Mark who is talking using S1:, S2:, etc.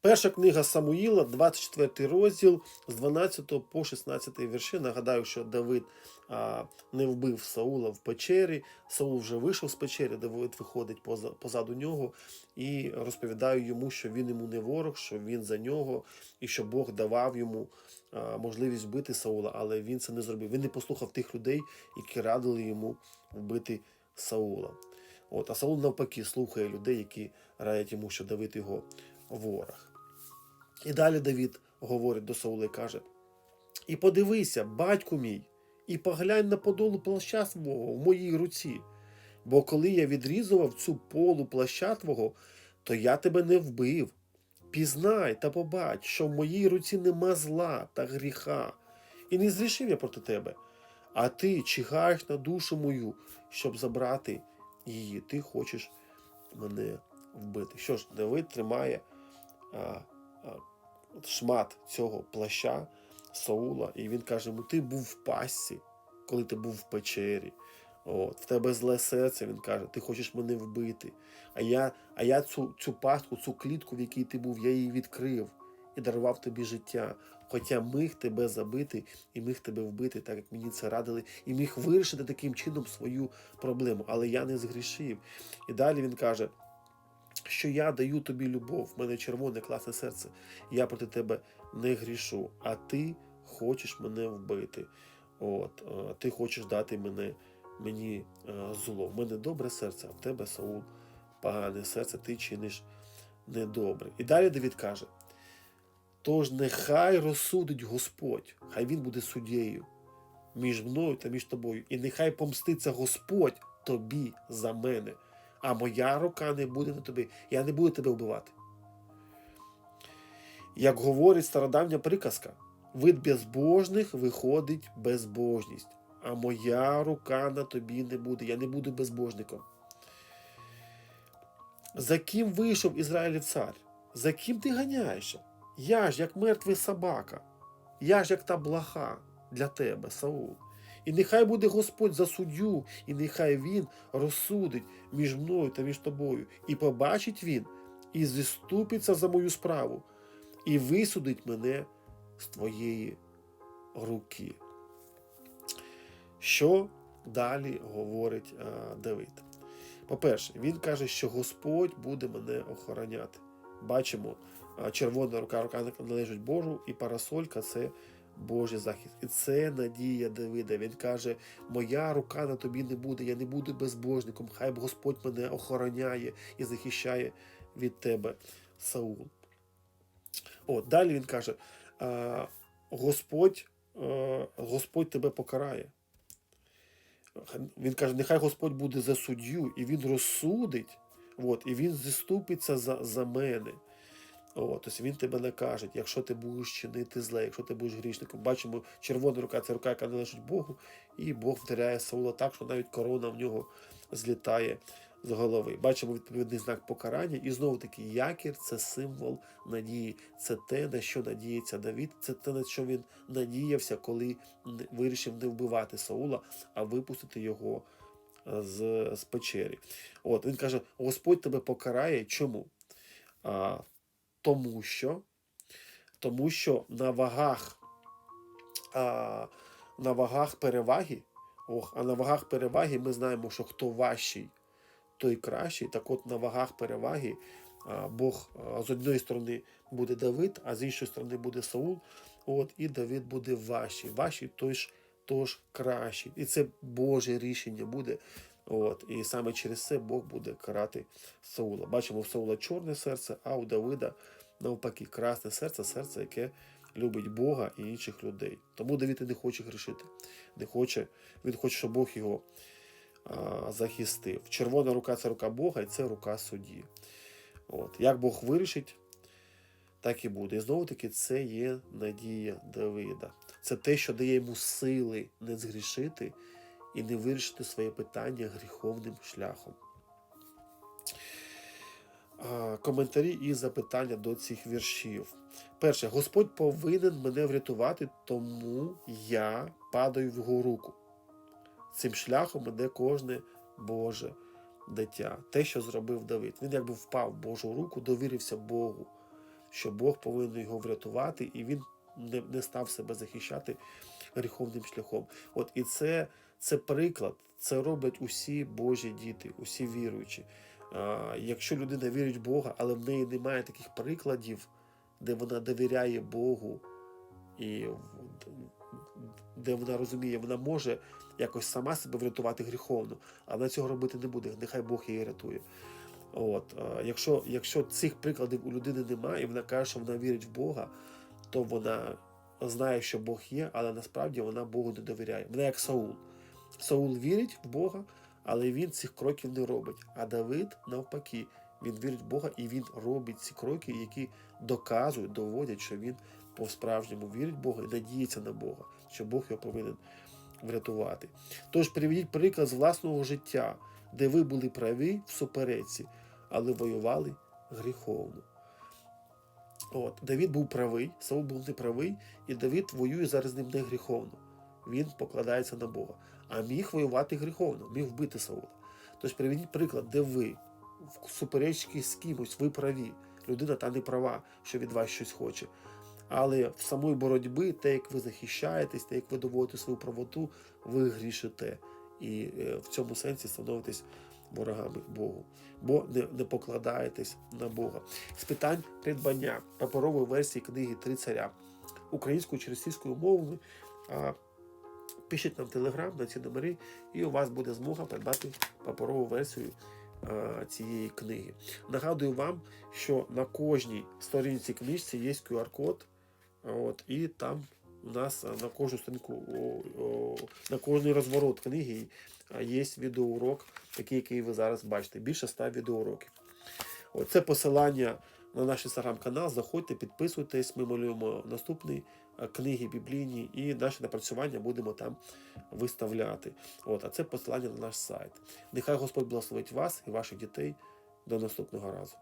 S1: Перша книга Самуїла, 24 розділ з 12 по 16 вірші. Нагадаю, що Давид а, не вбив Саула в печері. Саул вже вийшов з печери, Давид виходить поза, позаду нього і розповідає йому, що він йому не ворог, що він за нього, і що Бог давав йому а, можливість вбити Саула, але він це не зробив. Він не послухав тих людей, які радили йому вбити Саула. От, а Саул навпаки слухає людей, які радять йому, що Давид його ворог. І далі Давід говорить до Саула і каже: І подивися, батьку мій, і поглянь на подолу плаща свого в моїй руці. Бо коли я відрізував цю полу плаща твого, то я тебе не вбив. Пізнай та побач, що в моїй руці нема зла та гріха, і не зрішив я проти тебе. А ти чихаєш на душу мою, щоб забрати її. Ти хочеш мене вбити. Що ж, Давид тримає шмат цього плаща Саула, і він каже: йому, ти був в пастці, коли ти був в печері. От, в тебе зле серце, він каже, ти хочеш мене вбити. А я, а я цю, цю пастку, цю клітку, в якій ти був, я її відкрив і дарував тобі життя. Хоча міг тебе забити і міг тебе вбити, так як мені це радили, і міг вирішити таким чином свою проблему. Але я не згрішив. І далі він каже, що я даю тобі любов, в мене червоне класне серце, я проти тебе не грішу, а ти хочеш мене вбити. От, е, ти хочеш дати мене, мені е, зло. В мене добре серце, а в тебе Саул погане серце, ти чиниш недобре. І далі Давід каже: Тож нехай розсудить Господь, хай він буде суддєю між мною та між тобою, і нехай помститься Господь тобі за мене, а моя рука не буде на тобі, я не буду тебе вбивати. Як говорить стародавня приказка, вид безбожних виходить безбожність, а моя рука на тобі не буде, я не буду безбожником. За ким вийшов Ізраїлів цар? За ким ти ганяєшся? Я ж як мертвий собака, я ж як та блаха для тебе, Саул. І нехай буде Господь за суддю, і нехай Він розсудить між мною та між тобою, і побачить він, і зіступиться за мою справу, і висудить мене з твоєї руки. Що далі говорить а, Давид? По-перше, він каже, що Господь буде мене охороняти. Бачимо, а, червона рука, рука належить Божу, і парасолька це Божий захист. І це надія Давида. Він каже: Моя рука на тобі не буде, я не буду безбожником. Хай Господь мене охороняє і захищає від тебе, Саул. От, далі він каже: Господь, Господь тебе покарає. Він каже, нехай Господь буде за суддю, і він розсудить, от, і він зіступиться за, за мене. От, тобто він тебе накаже, якщо ти будеш чинити зле, якщо ти будеш грішником. Бачимо, червона рука це рука, яка належить Богу, і Бог вдаряє Саула так, що навіть корона в нього злітає з голови. Бачимо відповідний знак покарання. І знову таки, якір це символ надії. Це те, на що надіється Давід, це те, на що він надіявся, коли вирішив не вбивати Саула, а випустити його е, з, з печері. От він каже: Господь тебе покарає. Чому? А, тому що, тому що на вагах, а, на вагах переваги, ох, а на вагах переваги ми знаємо, що хто важчий, той кращий. Так от на вагах переваги а, Бог а, з однієї сторони буде Давид, а з іншої сторони буде Саул. От, і Давид буде важчий. Важчий той ж, тож кращий. І це Боже рішення буде. От, і саме через це Бог буде карати Саула. Бачимо, в Саула чорне серце, а у Давида навпаки, красне серце, серце, яке любить Бога і інших людей. Тому Давид і не хоче грішити. Не хоче, він хоче, щоб Бог його а, захистив. Червона рука це рука Бога, і це рука судді. От. Як Бог вирішить, так і буде. І знову таки, це є надія Давида. Це те, що дає йому сили не згрішити і не вирішити своє питання гріховним шляхом. А, Коментарі і запитання до цих віршів. Перше, Господь повинен мене врятувати, тому я падаю в його руку. Цим шляхом іде кожне Боже дитя. Те, що зробив Давид. Він якби впав в Божу руку, довірився Богу. що Бог повинен його врятувати, і він не, не став себе захищати гріховним шляхом. От і це, це приклад, це роблять усі Божі діти, усі віруючі. Якщо людина вірить в Бога, але в неї немає таких прикладів, де вона довіряє Богу, і де вона розуміє, вона може якось сама себе врятувати гріховно, а вона цього робити не буде. Нехай Бог її рятує. От, якщо, якщо цих прикладів у людини немає, і вона каже, що вона вірить в Бога, то вона знає, що Бог є, але насправді вона Богу не довіряє. Вона як Саул. Саул вірить в Бога, але він цих кроків не робить. А Давид, навпаки, він вірить в Бога і він робить ці кроки, які доказують, доводять, що він по-справжньому вірить в Бога і надіється на Бога, що Бог його повинен врятувати. Тож приведіть приклад з власного життя, де ви були праві в супереці, але воювали гріховно. От, Давід був правий, Саул був неправий, і Давид воює зараз з ним не гріховно. Він покладається на Бога. А міг воювати гріховно, міг вбити Саула. Тож приведіть приклад, де ви в суперечці з кимось, ви праві. Людина та не права, що від вас щось хоче. Але в самої боротьби, те, як ви захищаєтесь, те, як ви доводите свою правоту, ви грішите. І е, в цьому сенсі становитесь ворогами Богу, бо не, не покладаєтесь на Бога. З питань придбання паперової версії книги Три царя українською чи російською мовами. Пишіть нам телеграм на ці номери, і у вас буде змога придбати паперову версію а, цієї книги. Нагадую вам, що на кожній сторінці книжці є QR-код, і там у нас на кожну сторінку, о, о, на кожний розворот книги є відеоурок, такий, який ви зараз бачите. Більше 100 відеоуроків. Оце посилання на наш інстаграм-канал. Заходьте, підписуйтесь. Ми малюємо наступні е, книги біблійні і наші напрацювання будемо там виставляти. От, а це посилання на наш сайт. Нехай Господь благословить вас і ваших дітей. До наступного разу.